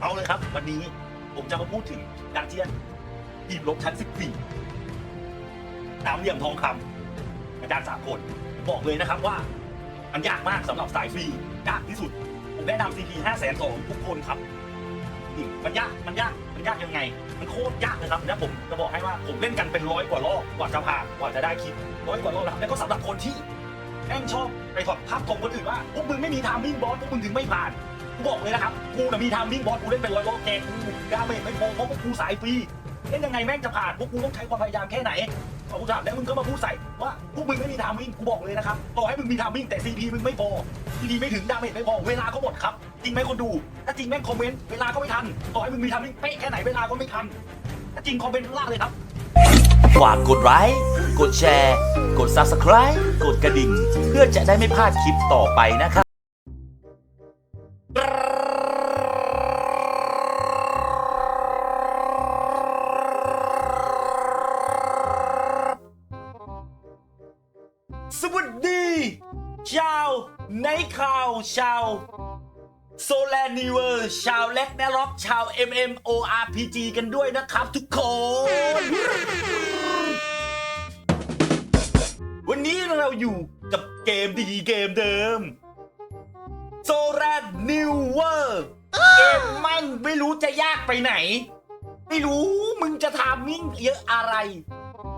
เอาเลยครับ วันนี้ผมจะมาพูดถึงดันเจียนทีมลบชั้น 14สามเหลี่ยมทองคำอาจารย์สามคนบอกเลยนะครับว่า มันยากมากสำหรับสายฟรียากที่สุด ผมแนะนำ CP 5 0 0 0 0 2ทุกคนครับมันยากมันยากมันยากยังไง มันโคตรยากเลยครับแล้วผมจะบอกให้ว่าผมเล่นกันเป็นร้อยกว่ารอบกว่าจะผ่านกว่าจะได้คลิปร้อยกว่ารอบแล้วแล้วก็สำหรับคนที่แม่งชอบไปถอดภาพทงคนอื่นว่าพวกมึงไม่มีทามมิ่งบอสพวกมึงถึงไม่ผ่าน บอกเลยนะครับกูน่ะมีทามมิ่งบอสกูเล่นเป็นร้อยรอบแกกูดาเมจไม่พอเพราะพวกกูสายฟรีเล่นยังไงแม่งจะผ่านพวกกูต้องใช้ความพยายามแค่ไหนเอากูถามแล้วมึงก็มาพูดใส่ว่าพวกมึงไม่มีทามมิ่งกูบอกเลยนะครับต่อให้มึงมีทามมิ่งแต่ซีพีมึงไม่พอซีพีไม่ถึงดาเมจไม่พอเวลาก็หมดครับจริงไหมคนดู ถ้าจริงแม่งคอมเมนต์เวลาก็ไม่ทันต่อให้มึงมีทามมิ่งเป๊ะแค่ไหนเวลาก็ไม่ทันถ้าจริงคอมเมนต์ข้างล่างเลยครับฝากกดไลค์กดแชร์ กด Subscribe กดกระดิ่ง เพื่อจะได้ไม่พลาดคลิปต่อไปนะครับ ชาวในข่าวชาวโซแลนิเวอร์ชาวเล็กแนล็อกชาว MMORPG กันด้วยนะครับทุกคน วันนี้เราอยู่กับเกมดีเกมเดิมโซแลนิเวอร์เกมมันไม่รู้จะยากไปไหน ไม่รู้มึงจะทามมิ่งเยอะอะไร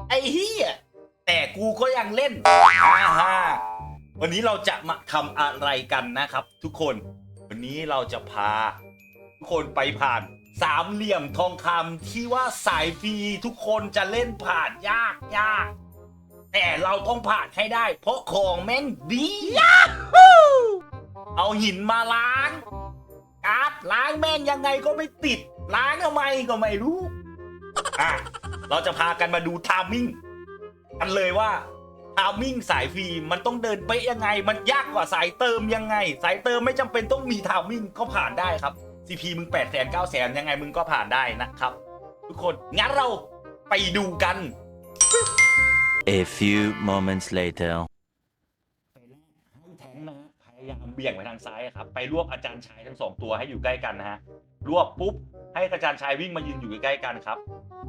ไอ้เฮียแต่กูก็ยังเล่นฮ่าฮ่า วันนี้เราจะมาทำอะไรกันนะครับ ทุกคน วันนี้เราจะพา ทุกคนไปผ่าน สามเหลี่ยมทองคำที่ว่าสายฟรีทุกคนจะเล่นผ่านยากยากแต่เราต้องผ่านให้ได้ เพราะของแม่งดีเอาหินมาล้างการ์ดล้างแม่งยังไงก็ไม่ติด ล้างทำไมก็ไม่รู้อะเราจะพากันมาดูทามมิ่งกันเลยว่า ทามมิ่งสายฟรีมันต้องเดินเป๊ะยังไง มันยากกว่าสายเติมยังไง สายเติมไม่จำเป็นต้องมีทามมิ่งก็ผ่านได้ครับ CP มึง8 0 0 0 0 9 0 0 0ยังไงมึงก็ผ่านได้นะครับ ทุกคนงั้นเราไปดูกัน A few moments later ให้แทงนะฮะพยายามเบี่ยงไปทางซ้ายครับ ไปรวบอาจารย์ชายทั้งสองตัวให้อยู่ใกล้กันนะฮะ รวบปุ๊บให้อาจารย์ชายวิ่งมายืนอยู่ใกล้ๆกันครับ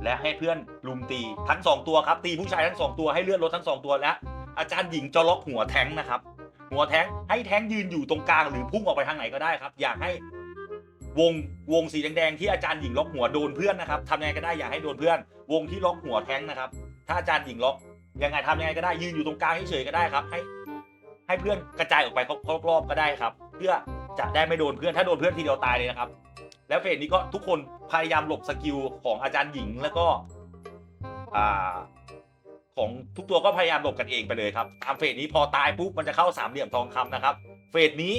และให้เพื่อนลุมตีทั้งสองตัวครับตีผู้ชายทั้งสองตัวให้เลื่อนรถทั้งสองตัวและ อาจารย์หญิงจะล็อกหัวแทงนะครับ หัวแทงให้แทงยืนอยู่ตรงกลางหรือพุ่งออกไปทางไหนก็ได้ครับ อยากให้วงวงสีแดงๆที่อาจารย์หญิงล็อกหัวโดนเพื่อนนะครับทำยังไงก็ได้อย่าให้โดนเพื่อน วงที่ล็อกหัวแทงนะครับ ถ้าอาจารย์หญิงล็อกยังไงทำยังไงก็ได้ยืนอยู่ตรงกลางเฉยๆก็ได้ครับ ให้ ให้เพื่อนกระจายออกไปรอบๆก็ได้ครับ เพื่อจะได้ไม่โดนเพื่อนถ้าโดนเพื่อนทีเดียวตายเลยนะครับ แล้วเฟสนี้ก็ทุกคนพยายามหลบสกิลของอาจารย์หญิงแล้วก็อ่าของทุกตัวก็พยายามหลบกันเองไปเลยครับตามเฟสนี้พอตายปุ๊บมันจะเข้าสามเหลี่ยมทองคำนะครับ เฟสนี้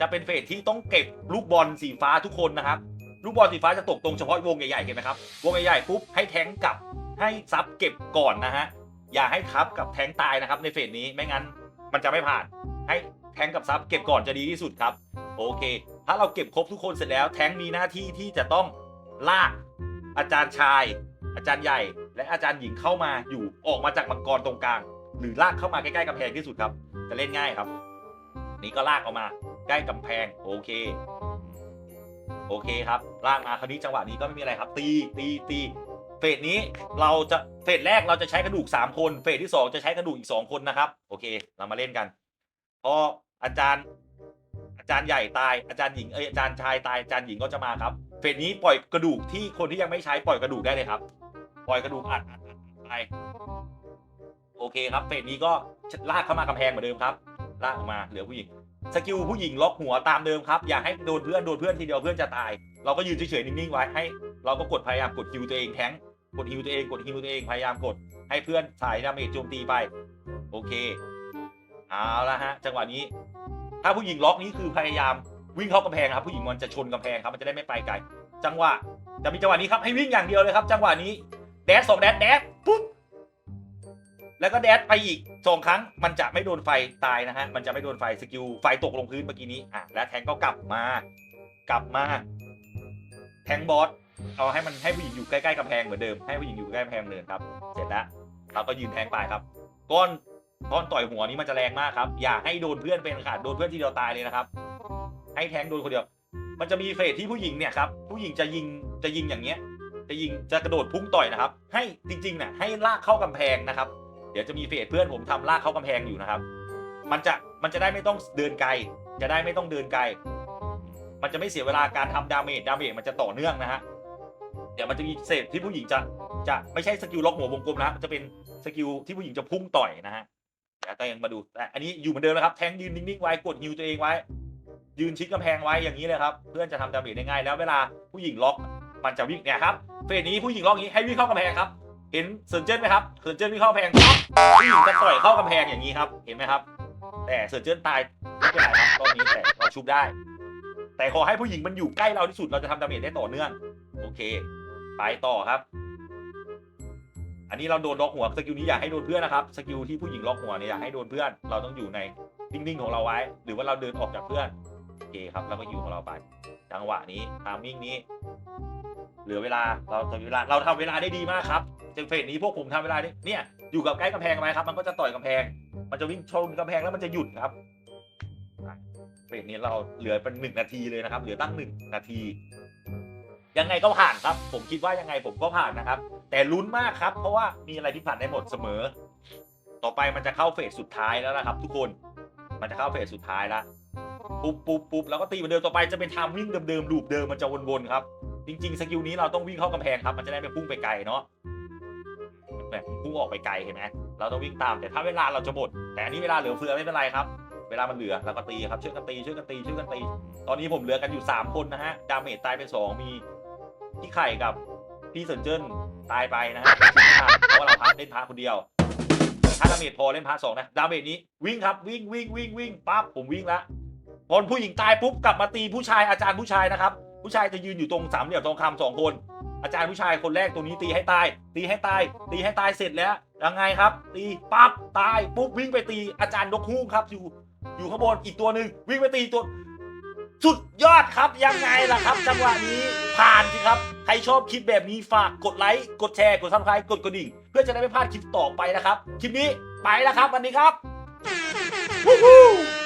จะเป็นเฟสที่ต้องเก็บลูกบอลสีฟ้าทุกคนนะครับ ลูกบอลสีฟ้าจะตกตรงเฉพาะวงใหญ่ๆเห็นไหมครับ วงใหญ่ๆปุ๊บให้แทงกลับให้ซับเก็บก่อนนะฮะ อย่าให้ทับกับแทงตายนะครับในเฟสนี้ไม่งั้นมันจะไม่ผ่าน ให้แทงกับซับเก็บก่อนจะดีที่สุดครับ โอเค ถ้าเราเก็บครบทุกคนเสร็จแล้ว แท้งมีหน้าที่ที่จะต้องลากอาจารย์ชาย อาจารย์ใหญ่ และอาจารย์หญิงเข้ามาอยู่ออกมาจากมังกรตรงกลาง หรือลากเข้ามาใกล้ๆกำแพงที่สุดครับจะเล่นง่ายครับ นี่ก็ลากออกมา ใกล้กำแพงโอเค โอเคครับลากมาคราวนี้จังหวะนี้ก็ไม่มีอะไรครับ ตีตีตีเฟสนี้เราจะเฟสแรกเราจะใช้กระดูก 3 คน เฟสที่ 2 จะใช้กระดูกอีก 2 คนนะครับ โอเค เรามาเล่นกันพออาจารย์ จารย์ใหญ่ตายอาจารย์หญิงเอยอาจารย์ชายตายอาจารย์หญิงก็จะมาครับเฟสนี้ปล่อยกระดูกที่คนที่ยังไม่ใช้ปล่อยกระดูกได้เลยครับ ปล่อยกระดูกอัดอัดอัดไปโอเคครับเฟสนี้ก็ลากเข้ามากำแพงเหมือนเดิมครับลากออกมาเหลือผู้หญิงสกิลผู้หญิงล็อกหัวตามเดิมครับอย่าให้โดนเพื่อนโดนเพื่อนทีเดียวเพื่อนจะตาย เราก็ยืนเฉยๆนิ่งๆไว้ให้ เราก็กดพยายามกดฮิวตัวเองแทงกดฮิวตัวเองกดฮิวตัวเองพยายามกดให้เพื่อนสายดาเมจโจมตีไป โอเคเอาละฮะ จังหวะนี้ ถ้าผู้หญิงล็อกนี้คือพยายามวิ่งเข้ากำแพงครับผู้หญิงมันจะชนกำแพงครับมันจะได้ไม่ไปไกลจังหวะจะมีจังหวะนี้ครับให้วิ่งอย่างเดียวเลยครับ จังหวะนี้แดดสองแดดแดดปุ๊บแล้วก็แดดไปอีกสองครั้งมันจะไม่โดนไฟตายนะฮะมันจะไม่โดนไฟสกิลไฟตกลงพื้นเมื่อกี้นี้อะและแทงก็กลับมากลับมาแทงบอสเอาให้มันให้ผู้หญิงอยู่ใกล้ๆกำแพงเหมือนเดิมให้ผู้หญิงอยู่ใกล้กำแพงเหมือนเดิมครับ เสร็จแล้วเราก็ยืนแทงไปครับก้อน ก้อนต่อยหัวนี้มันจะแรงมากครับ อย่าให้โดนเพื่อนเป็นขาดโดนเพื่อนทีเดียวตายเลยนะครับ ให้แทงโดนคนเดียว มันจะมีเฟสที่ผู้หญิงเนี่ยครับผู้หญิงจะยิงจะยิงอย่างเงี้ย จะยิงจะกระโดดพุ่งต่อยนะครับ ให้จริงๆเนี่ยให้ลากเข้ากำแพงนะครับ เดี๋ยวจะมีเฟสเพื่อนผมทำลากเข้ากำแพงอยู่นะครับ มันจะมันจะได้ไม่ต้องเดินไกล จะได้ไม่ต้องเดินไกล มันจะไม่เสียเวลาการทำดาเมจดาเมจมันจะต่อเนื่องนะฮะเดี๋ยวมันจะมีเศษที่ผู้หญิงจะจะไม่ใช่สกิลล็อกหัววงกลมนะมันจะเป็นสกิลที่ผู้หญิงจะพุ่งต่อยนะฮะ เดี๋ยวตัวเองมาดูแต่อันนี้อยู่เหมือนเดิมนะครับแทงยืนนิ่งๆไว้กดฮิวตัวเองไว้ ยืนชิดกำแพงไว้อย่างนี้เลยครับ เพื่อนจะทำดาเมจได้ง่ายแล้วเวลาผู้หญิงล็อกมันจะวิ่งเนี่ยครับเฟสนี้ผู้หญิงล็อกอย่างนี้ให้วิ่งเข้ากำแพงครับเห็นเซอร์เจนไหมครับเซอร์เจนวิ่งเข้ากำแพงปั๊บผู้หญิงจะต่อยเข้ากำแพงอย่างนี้ครับ เห็นไหมครับ แต่เซอร์เจนตายไม่เป็นไรครับตอนนี้แต่เราชุบได้ แต่ขอให้ผู้หญิงมันอยู่ใกล้เราที่สุดเราจะทำดาเมจได้ต่อเนื่อง โอเค ไปต่อครับ อันนี้เราโดนล็อกหัวสกิลนี้อยากให้โดนเพื่อนนะครับสกิลที่ผู้หญิงล็อกหัวเนี่ยอยากให้โดนเพื่อน เราต้องอยู่ในนิ่งๆของเราไว้ หรือว่าเราเดินออกจากเพื่อนโอเคครับแล้วก็อยู่ของเราไป จังหวะนี้ทามมิ่งนี้ เหลือเวลาเราทำเวลาเราทำเวลาได้ดีมากครับเจนเฟสนี้พวกผมทำเวลาได้เนี่ยอยู่กับใกล้กำแพงไหมครับ มันก็จะต่อยกำแพง มันจะวิ่งชนกำแพงแล้วมันจะหยุดครับเฟสนี้เราเหลือเป็นหนึ่งนาทีเลยนะครับ เหลือตั้งหนึ่งนาที ยังไงก็ผ่านครับ ผมคิดว่ายังไงผมก็ผ่านนะครับ แต่ลุ้นมากครับ เพราะว่ามีอะไรที่ผ่านได้หมดเสมอ ต่อไปมันจะเข้าเฟสสุดท้ายแล้วนะครับ ทุกคน มันจะเข้าเฟสสุดท้ายแล้วปุ๊บปุ๊บปุ๊บแล้วก็ตีเหมือนเดิมต่อไปจะเป็นทามวิ่งเดิมๆลูปเดิมมันจะวนๆครับ จริงๆสกิลนี้เราต้องวิ่งเข้ากำแพงครับ มันจะได้ไม่พุ่งไปไกลเนาะแบบพุ่งออกไปไกลเห็นไหมเราต้องวิ่งตามแต่ถ้าเวลาเราจะหมด แต่อันนี้เวลาเหลือเฟือไม่เป็นไรครับ เวลามันเหลือเราก็ตีครับช่วยกันตีช่วยกันตีช่วยกันตี ตอนนี้ผมเหลือกันอยู่ 3 คนนะฮะดาเมจตายไป2มี พี่ไข่กับพี่เซนเจิ้นตายไปนะฮะเพราะว่าเราพักเล่นพาคนเดียว ถ้าดาเมจพอเล่นพาร์ทสองนะ ดาเมจนี้วิ่งครับวิ่งวิ่งวิ่งวิ่งปั๊บผมวิ่งละพอผู้หญิงตายปุ๊บกลับมาตีผู้ชายอาจารย์ผู้ชายนะครับ ผู้ชายจะยืนอยู่ตรงสามเหลี่ยมทองคำสองคน อาจารย์ผู้ชายคนแรกตัวนี้ตีให้ตาย ตีให้ตาย ตีให้ตายเสร็จแล้วยังไงครับ ตีปั๊บตายปุ๊บวิ่งไปตีอาจารย์นกฮูกครับอยู่อยู่ข้างบนอีกตัวหนึ่งวิ่งไปตีตัว สุดยอดครับยังไงล่ะครับ จังหวะนี้ผ่านสิครับ ใครชอบคลิปแบบนี้ฝากกดไลค์กดแชร์กดซับสไครต์กดกระดิ่ง เพื่อจะได้ไม่พลาดคลิปต่อไปนะครับ คลิปนี้ไปแล้วครับ วันนี้ครับ Woohoo!